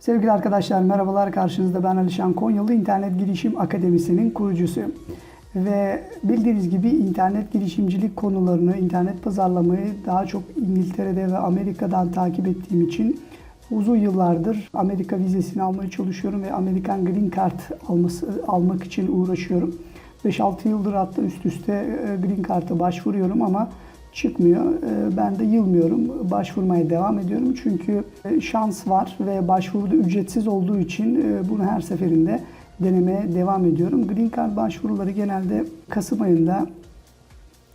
Sevgili arkadaşlar merhabalar karşınızda ben Alişan Konyalı İnternet Girişim Akademisi'nin kurucusuyum. Ve bildiğiniz gibi internet girişimcilik konularını, internet pazarlamayı daha çok İngiltere'de ve Amerika'dan takip ettiğim için uzun yıllardır Amerika vizesini almaya çalışıyorum ve Amerikan Green Card alması, almak için uğraşıyorum. 5-6 yıldır hatta üst üste e, Green Card'a başvuruyorum ama çıkmıyor. E, Ben de yılmıyorum. Başvurmaya devam ediyorum. Çünkü e, şans var ve başvuruda ücretsiz olduğu için e, bunu her seferinde denemeye devam ediyorum. Green Card başvuruları genelde Kasım ayında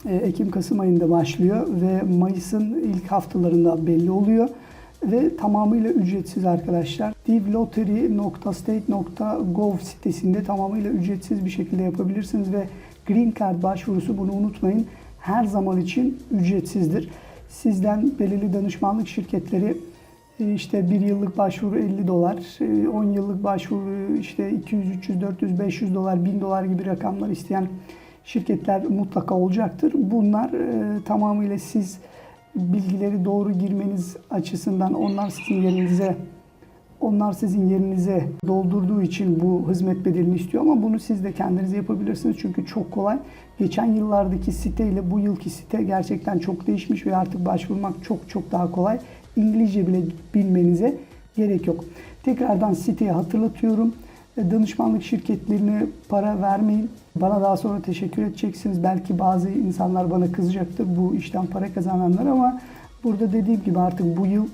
e, Ekim-Kasım ayında başlıyor ve Mayıs'ın ilk haftalarında belli oluyor ve tamamıyla ücretsiz arkadaşlar. divlottery.state.gov sitesinde tamamıyla ücretsiz bir şekilde yapabilirsiniz ve Green Card başvurusu bunu unutmayın her zaman için ücretsizdir. Sizden belirli danışmanlık şirketleri e, işte bir yıllık başvuru 50 dolar, e, 10 yıllık başvuru işte 200, 300, 400, 500 dolar, 1000 dolar gibi rakamlar isteyen şirketler mutlaka olacaktır. Bunlar e, tamamıyla siz bilgileri doğru girmeniz açısından onlar sizin yerinize onlar sizin yerinize doldurduğu için bu hizmet bedelini istiyor ama bunu siz de kendiniz yapabilirsiniz çünkü çok kolay. Geçen yıllardaki site ile bu yılki site gerçekten çok değişmiş ve artık başvurmak çok çok daha kolay. İngilizce bile bilmenize gerek yok. Tekrardan siteyi hatırlatıyorum. Danışmanlık şirketlerine para vermeyin. Bana daha sonra teşekkür edeceksiniz. Belki bazı insanlar bana kızacaktır bu işten para kazananlar ama burada dediğim gibi artık bu yıl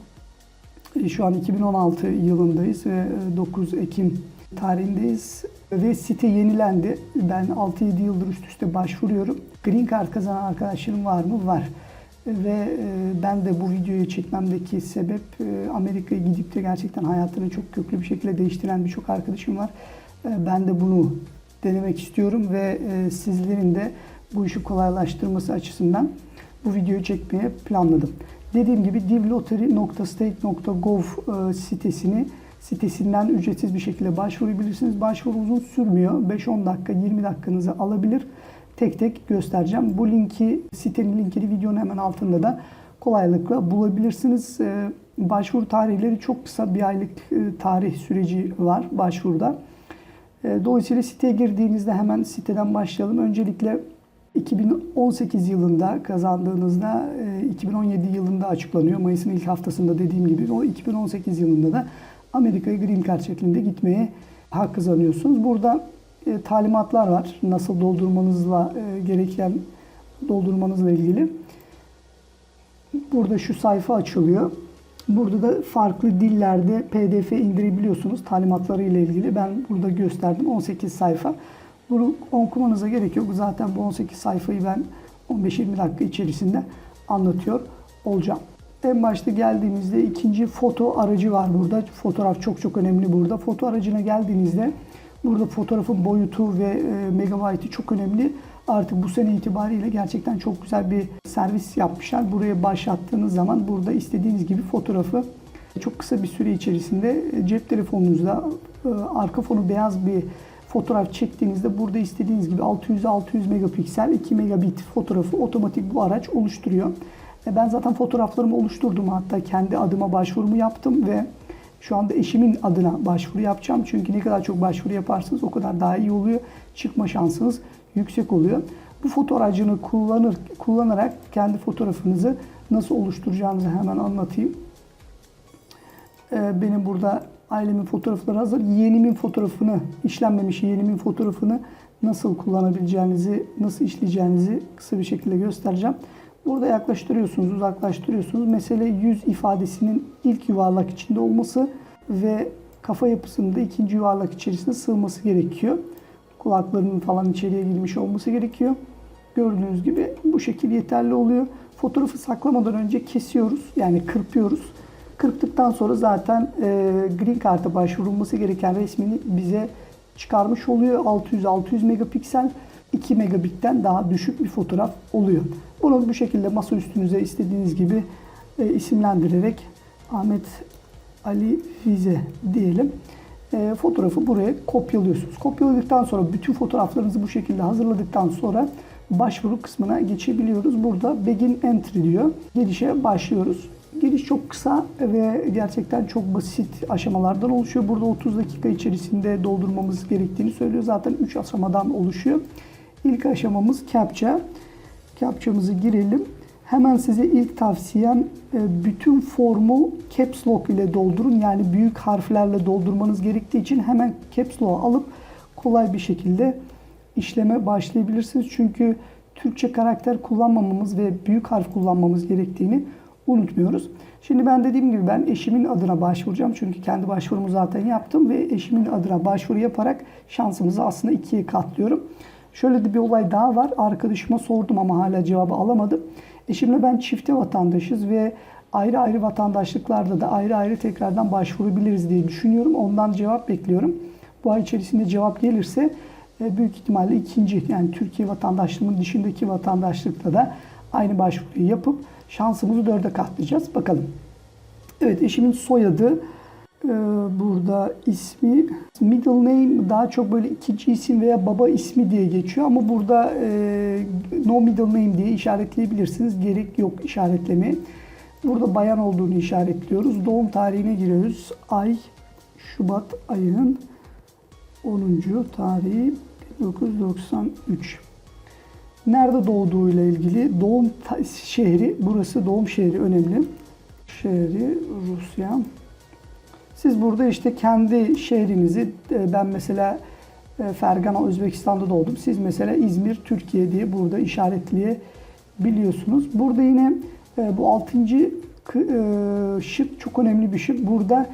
şu an 2016 yılındayız ve e, 9 Ekim tarihindeyiz ve site yenilendi. Ben 6-7 yıldır üst üste başvuruyorum. Green Card kazanan arkadaşlarım var mı? Var. Ve e, ben de bu videoyu çekmemdeki sebep e, Amerika'ya gidip de gerçekten hayatını çok köklü bir şekilde değiştiren birçok arkadaşım var. E, Ben de bunu denemek istiyorum ve e, sizlerin de bu işi kolaylaştırması açısından bu videoyu çekmeye planladım. Dediğim gibi divlottery.state.gov e, sitesini sitesinden ücretsiz bir şekilde başvurabilirsiniz. Başvuru uzun sürmüyor. 5-10 dakika, 20 dakikanızı alabilir. Tek tek göstereceğim. Bu linki, sitenin linkini videonun hemen altında da kolaylıkla bulabilirsiniz. E, Başvuru tarihleri çok kısa. Bir aylık e, tarih süreci var başvuruda. Dolayısıyla siteye girdiğinizde hemen siteden başlayalım. Öncelikle 2018 yılında kazandığınızda e, 2017 yılında açıklanıyor. Mayıs'ın ilk haftasında dediğim gibi o 2018 yılında da Amerika'ya Green Card şeklinde gitmeye hak kazanıyorsunuz. Burada e, talimatlar var. Nasıl doldurmanızla e, gereken doldurmanızla ilgili. Burada şu sayfa açılıyor. Burada da farklı dillerde PDF indirebiliyorsunuz talimatları ile ilgili. Ben burada gösterdim 18 sayfa. Bunu okumanıza gerek yok. Zaten bu 18 sayfayı ben 15-20 dakika içerisinde anlatıyor olacağım. En başta geldiğimizde ikinci foto aracı var burada. Fotoğraf çok çok önemli burada. Foto aracına geldiğinizde burada fotoğrafın boyutu ve e, megabaytı çok önemli. Artık bu sene itibariyle gerçekten çok güzel bir servis yapmışlar. Buraya başlattığınız zaman burada istediğiniz gibi fotoğrafı çok kısa bir süre içerisinde e, cep telefonunuzda e, arka fonu beyaz bir fotoğraf çektiğinizde burada istediğiniz gibi 600-600 megapiksel 2 megabit fotoğrafı otomatik bu araç oluşturuyor. E, Ben zaten fotoğraflarımı oluşturdum. Hatta kendi adıma başvurumu yaptım ve şu anda eşimin adına başvuru yapacağım. Çünkü ne kadar çok başvuru yaparsanız o kadar daha iyi oluyor. Çıkma şansınız yüksek oluyor. Bu foto kullanır, kullanarak kendi fotoğrafınızı nasıl oluşturacağınızı hemen anlatayım. Ee, Benim burada ailemin fotoğrafları hazır. Yeğenimin fotoğrafını, işlenmemiş yeğenimin fotoğrafını nasıl kullanabileceğinizi, nasıl işleyeceğinizi kısa bir şekilde göstereceğim. Burada yaklaştırıyorsunuz, uzaklaştırıyorsunuz. Mesele yüz ifadesinin ilk yuvarlak içinde olması ve kafa yapısının da ikinci yuvarlak içerisine sığması gerekiyor. Kulaklarının falan içeriye girmiş olması gerekiyor. Gördüğünüz gibi bu şekil yeterli oluyor. Fotoğrafı saklamadan önce kesiyoruz, yani kırpıyoruz. Kırptıktan sonra zaten e, Green Card'a başvurulması gereken resmini bize çıkarmış oluyor. 600-600 megapiksel 2 megabitten daha düşük bir fotoğraf oluyor. Bunu bu şekilde masa üstünüze istediğiniz gibi e, isimlendirerek Ahmet Ali Fize diyelim. E, fotoğrafı buraya kopyalıyorsunuz. Kopyaladıktan sonra bütün fotoğraflarınızı bu şekilde hazırladıktan sonra başvuru kısmına geçebiliyoruz. Burada Begin Entry diyor. Gelişe başlıyoruz. Giriş çok kısa ve gerçekten çok basit aşamalardan oluşuyor. Burada 30 dakika içerisinde doldurmamız gerektiğini söylüyor. Zaten 3 aşamadan oluşuyor. İlk aşamamız CAPTCHA. CAPTCHA'mızı girelim. Hemen size ilk tavsiyem e, bütün formu caps lock ile doldurun. Yani büyük harflerle doldurmanız gerektiği için hemen caps lock'u alıp kolay bir şekilde işleme başlayabilirsiniz. Çünkü Türkçe karakter kullanmamamız ve büyük harf kullanmamız gerektiğini unutmuyoruz. Şimdi ben dediğim gibi ben eşimin adına başvuracağım. Çünkü kendi başvurumu zaten yaptım ve eşimin adına başvuru yaparak şansımızı aslında ikiye katlıyorum. Şöyle de bir olay daha var. Arkadaşıma sordum ama hala cevabı alamadım. Eşimle ben çifte vatandaşız ve ayrı ayrı vatandaşlıklarda da ayrı ayrı tekrardan başvurabiliriz diye düşünüyorum. Ondan cevap bekliyorum. Bu ay içerisinde cevap gelirse e, büyük ihtimalle ikinci yani Türkiye vatandaşlığının dışındaki vatandaşlıkta da aynı başvuruyu yapıp şansımızı dörde katlayacağız. Bakalım. Evet eşimin soyadı e, burada ismi middle name daha çok böyle ikinci isim veya baba ismi diye geçiyor ama burada e, no middle name diye işaretleyebilirsiniz. Gerek yok işaretlemeye. Burada bayan olduğunu işaretliyoruz. Doğum tarihine giriyoruz. Ay Şubat ayının 10. tarihi 1993. Nerede doğduğuyla ilgili doğum şehri, burası doğum şehri önemli. Şehri Rusya. Siz burada işte kendi şehrinizi, e, ben mesela e, Fergana Özbekistan'da doğdum. Siz mesela İzmir, Türkiye diye burada işaretleyebiliyorsunuz. Burada yine e, bu altıncı kı- e, şık çok önemli bir şık. Burada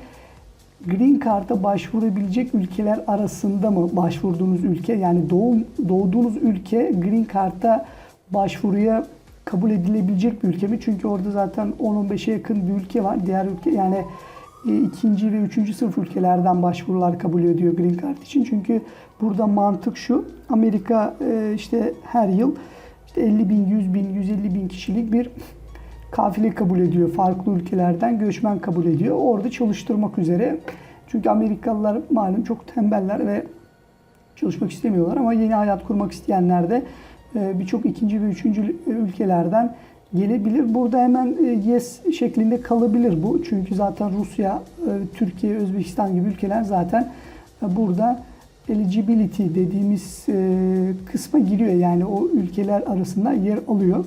Green Card'a başvurabilecek ülkeler arasında mı başvurduğunuz ülke yani doğum doğduğunuz ülke Green Card'a başvuruya kabul edilebilecek bir ülke mi? Çünkü orada zaten 10-15'e yakın bir ülke var. Diğer ülke yani e, ikinci ve üçüncü sınıf ülkelerden başvurular kabul ediyor Green Card için. Çünkü burada mantık şu. Amerika e, işte her yıl işte 50 bin, 100 bin, 150 bin kişilik bir kafile kabul ediyor. Farklı ülkelerden göçmen kabul ediyor. Orada çalıştırmak üzere. Çünkü Amerikalılar malum çok tembeller ve çalışmak istemiyorlar ama yeni hayat kurmak isteyenler de e, birçok ikinci ve üçüncü ülkelerden gelebilir. Burada hemen e, yes şeklinde kalabilir bu. Çünkü zaten Rusya, e, Türkiye, Özbekistan gibi ülkeler zaten burada eligibility dediğimiz kısma giriyor. Yani o ülkeler arasında yer alıyor.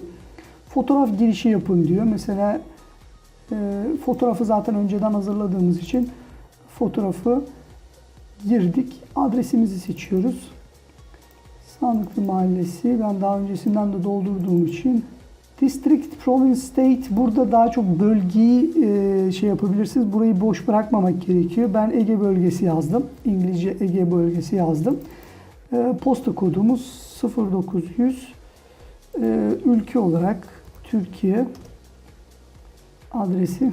Fotoğraf girişi yapın diyor. Mesela fotoğrafı zaten önceden hazırladığımız için fotoğrafı girdik. Adresimizi seçiyoruz. Sağlıklı Mahallesi. Ben daha öncesinden de doldurduğum için District, Province, State burada daha çok bölgeyi e, şey yapabilirsiniz. Burayı boş bırakmamak gerekiyor. Ben Ege bölgesi yazdım. İngilizce Ege bölgesi yazdım. E, posta kodumuz 0900. E, ülke olarak Türkiye adresi.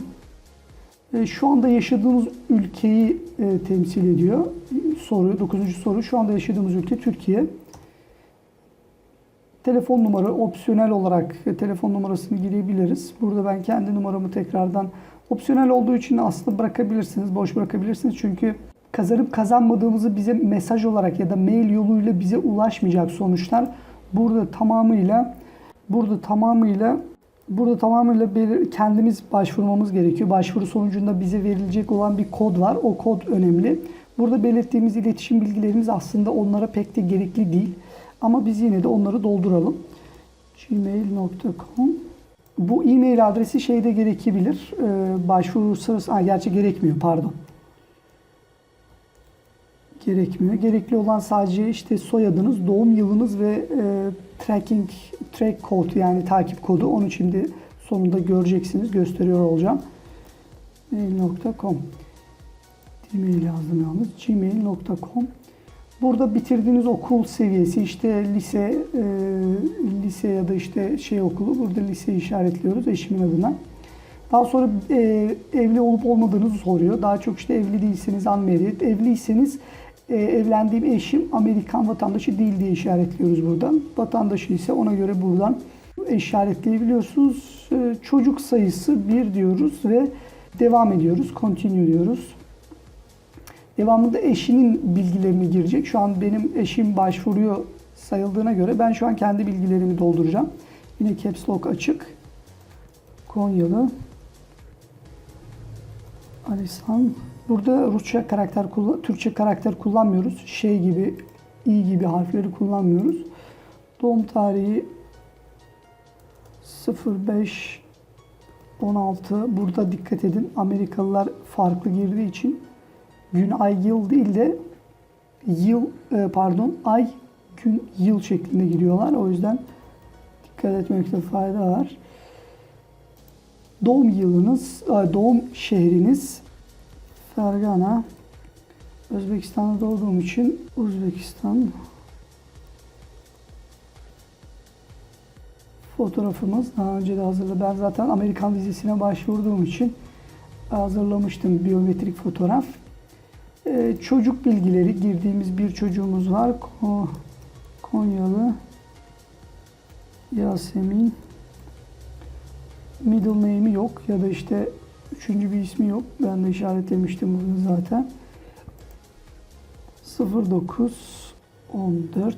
E, şu anda yaşadığımız ülkeyi e, temsil ediyor. Soru, 9. soru. Şu anda yaşadığımız ülke Türkiye. Telefon numara opsiyonel olarak telefon numarasını girebiliriz. Burada ben kendi numaramı tekrardan opsiyonel olduğu için aslında bırakabilirsiniz, boş bırakabilirsiniz. Çünkü kazanıp kazanmadığımızı bize mesaj olarak ya da mail yoluyla bize ulaşmayacak sonuçlar burada tamamıyla burada tamamıyla burada tamamıyla kendimiz başvurmamız gerekiyor. Başvuru sonucunda bize verilecek olan bir kod var. O kod önemli. Burada belirttiğimiz iletişim bilgilerimiz aslında onlara pek de gerekli değil. Ama biz yine de onları dolduralım. gmail.com Bu e-mail adresi şeyde gerekebilir. Ee, başvuru sırası... Ha, gerçi gerekmiyor pardon. Gerekmiyor. Gerekli olan sadece işte soyadınız, doğum yılınız ve e, tracking track code yani takip kodu. Onu şimdi sonunda göreceksiniz. Gösteriyor olacağım. mail.com Gmail yazdım yalnız. gmail.com Burada bitirdiğiniz okul seviyesi işte lise e, lise ya da işte şey okulu burada lise işaretliyoruz eşimin adına. Daha sonra e, evli olup olmadığınızı soruyor. Daha çok işte evli değilseniz unmarried, evliyseniz e, evlendiğim eşim Amerikan vatandaşı değil diye işaretliyoruz buradan. Vatandaşı ise ona göre buradan işaretleyebiliyorsunuz. E, çocuk sayısı 1 diyoruz ve devam ediyoruz. Continue diyoruz. Devamında eşinin bilgilerini girecek. Şu an benim eşim başvuruyor sayıldığına göre ben şu an kendi bilgilerimi dolduracağım. Yine Caps Lock açık. Konyalı. Alisan. Burada Rusça karakter, Türkçe karakter kullanmıyoruz. Şey gibi, i gibi harfleri kullanmıyoruz. Doğum tarihi 05 16. Burada dikkat edin. Amerikalılar farklı girdiği için gün, ay, yıl değil de yıl, e, pardon, ay, gün, yıl şeklinde giriyorlar. O yüzden dikkat etmekte fayda var. Doğum yılınız, e, doğum şehriniz Fergana. Özbekistan'da doğduğum için Uzbekistan. Fotoğrafımız daha önce de hazırladım. Ben zaten Amerikan vizesine başvurduğum için hazırlamıştım biyometrik fotoğraf. Ee, çocuk bilgileri girdiğimiz bir çocuğumuz var. Ko- Konyalı Yasemin. Middle name'i yok ya da işte üçüncü bir ismi yok. Ben de işaretlemiştim bunu zaten. 09 14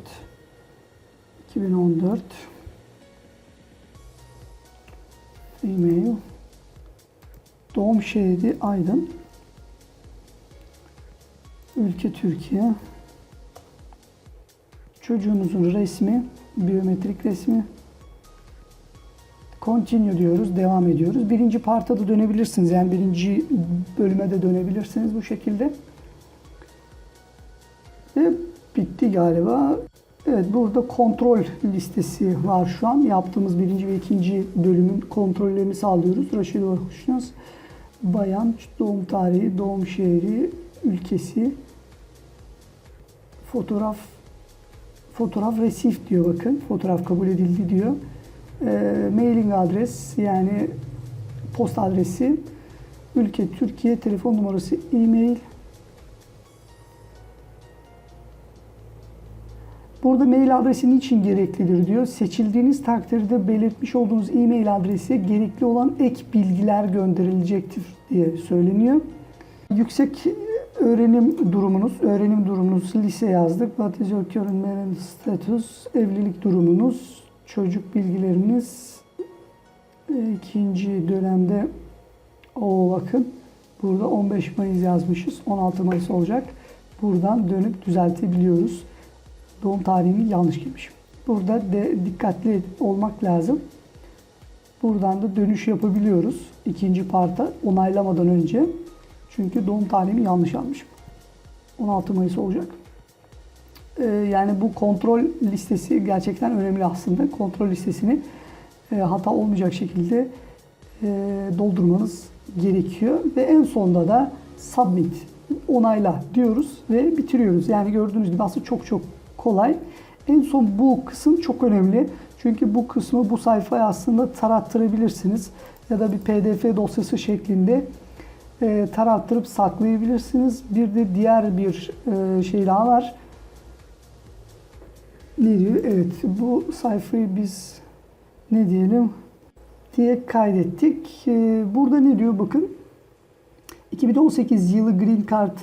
2014 Email Doğum şehri Aydın Ülke Türkiye Çocuğunuzun resmi Biyometrik resmi Continue diyoruz, devam ediyoruz. Birinci parta da dönebilirsiniz. Yani birinci bölüme de dönebilirsiniz bu şekilde. Ve bitti galiba. Evet burada kontrol listesi var şu an. Yaptığımız birinci ve ikinci bölümün kontrollerini sağlıyoruz. Raşid Orhuşnaz, bayan, doğum tarihi, doğum şehri, ülkesi, fotoğraf, fotoğraf resif diyor bakın. Fotoğraf kabul edildi diyor. E, mailing adres yani posta adresi, ülke Türkiye, telefon numarası, e-mail, Burada mail adresi niçin gereklidir diyor. Seçildiğiniz takdirde belirtmiş olduğunuz e-mail adresi gerekli olan ek bilgiler gönderilecektir diye söyleniyor. Yüksek öğrenim durumunuz, öğrenim durumunuz lise yazdık. What is your current status? Evlilik durumunuz, çocuk bilgileriniz. E, ikinci dönemde o bakın burada 15 Mayıs yazmışız. 16 Mayıs olacak. Buradan dönüp düzeltebiliyoruz doğum tarihini yanlış girmişim. Burada de dikkatli olmak lazım. Buradan da dönüş yapabiliyoruz. ikinci parta onaylamadan önce. Çünkü doğum tarihimi yanlış almışım. 16 Mayıs olacak. Ee, yani bu kontrol listesi gerçekten önemli aslında. Kontrol listesini e, hata olmayacak şekilde e, doldurmanız gerekiyor. Ve en sonunda da submit, onayla diyoruz ve bitiriyoruz. Yani gördüğünüz gibi aslında çok çok kolay. En son bu kısım çok önemli. Çünkü bu kısmı bu sayfaya aslında tarattırabilirsiniz. Ya da bir pdf dosyası şeklinde e, tarattırıp saklayabilirsiniz. Bir de diğer bir e, şey daha var. Ne diyor? Evet bu sayfayı biz ne diyelim diye kaydettik. E, burada ne diyor bakın. 2018 yılı Green Card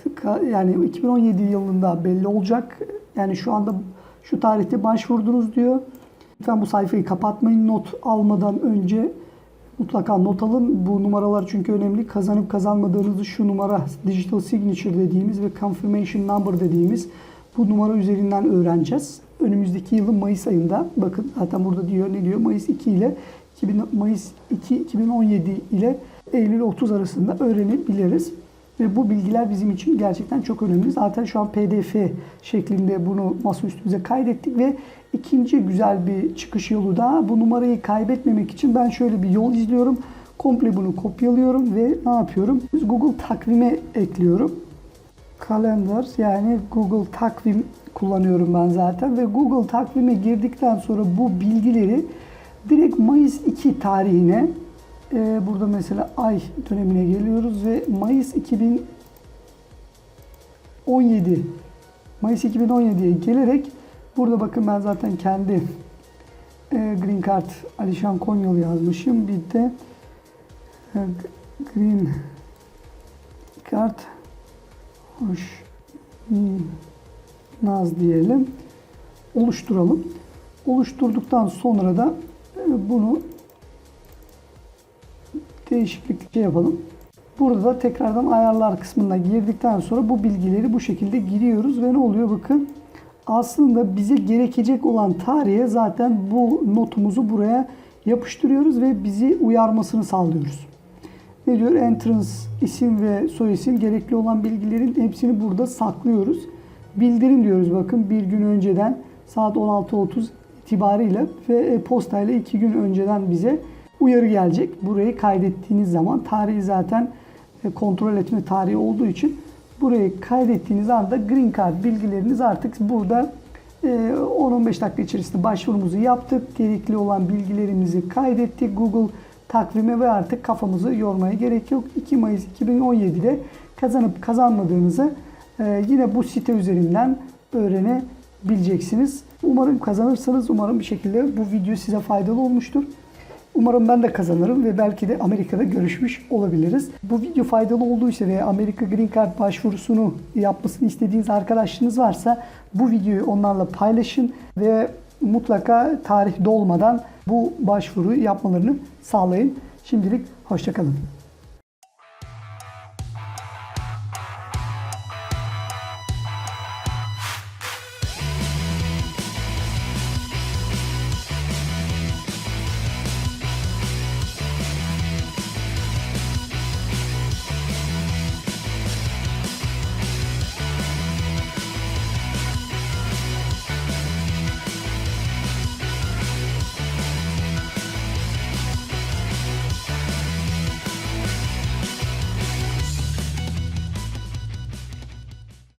yani 2017 yılında belli olacak. Yani şu anda şu tarihte başvurdunuz diyor. Lütfen bu sayfayı kapatmayın. Not almadan önce mutlaka not alın. Bu numaralar çünkü önemli. Kazanıp kazanmadığınızı şu numara Digital Signature dediğimiz ve Confirmation Number dediğimiz bu numara üzerinden öğreneceğiz. Önümüzdeki yılın Mayıs ayında bakın zaten burada diyor ne diyor Mayıs 2 ile 2000, Mayıs 2 2017 ile Eylül 30 arasında öğrenebiliriz. Ve bu bilgiler bizim için gerçekten çok önemli. Zaten şu an PDF şeklinde bunu masa üstümüze kaydettik ve ikinci güzel bir çıkış yolu da bu numarayı kaybetmemek için ben şöyle bir yol izliyorum. Komple bunu kopyalıyorum ve ne yapıyorum? Google takvime ekliyorum. Kalender yani Google takvim kullanıyorum ben zaten ve Google takvime girdikten sonra bu bilgileri direkt Mayıs 2 tarihine ee, burada mesela ay dönemine geliyoruz ve Mayıs 2017 Mayıs 2017'ye gelerek burada bakın ben zaten kendi e, Green Card Alişan Konyalı yazmışım. Bir de e, Green Card hoş Naz diyelim. Oluşturalım. Oluşturduktan sonra da e, bunu değişiklik şey yapalım. Burada da tekrardan ayarlar kısmına girdikten sonra bu bilgileri bu şekilde giriyoruz ve ne oluyor bakın. Aslında bize gerekecek olan tarihe zaten bu notumuzu buraya yapıştırıyoruz ve bizi uyarmasını sağlıyoruz. Ne diyor? Entrance isim ve soy isim gerekli olan bilgilerin hepsini burada saklıyoruz. Bildirim diyoruz bakın bir gün önceden saat 16.30 itibariyle ve e-postayla iki gün önceden bize uyarı gelecek. Burayı kaydettiğiniz zaman tarihi zaten e, kontrol etme tarihi olduğu için burayı kaydettiğiniz anda Green Card bilgileriniz artık burada e, 10-15 dakika içerisinde başvurumuzu yaptık. Gerekli olan bilgilerimizi kaydettik. Google takvime ve artık kafamızı yormaya gerek yok. 2 Mayıs 2017'de kazanıp kazanmadığınızı e, yine bu site üzerinden öğrenebileceksiniz. Umarım kazanırsanız, umarım bir şekilde bu video size faydalı olmuştur. Umarım ben de kazanırım ve belki de Amerika'da görüşmüş olabiliriz. Bu video faydalı olduysa ve Amerika Green Card başvurusunu yapmasını istediğiniz arkadaşlarınız varsa bu videoyu onlarla paylaşın ve mutlaka tarih dolmadan bu başvuru yapmalarını sağlayın. Şimdilik hoşçakalın.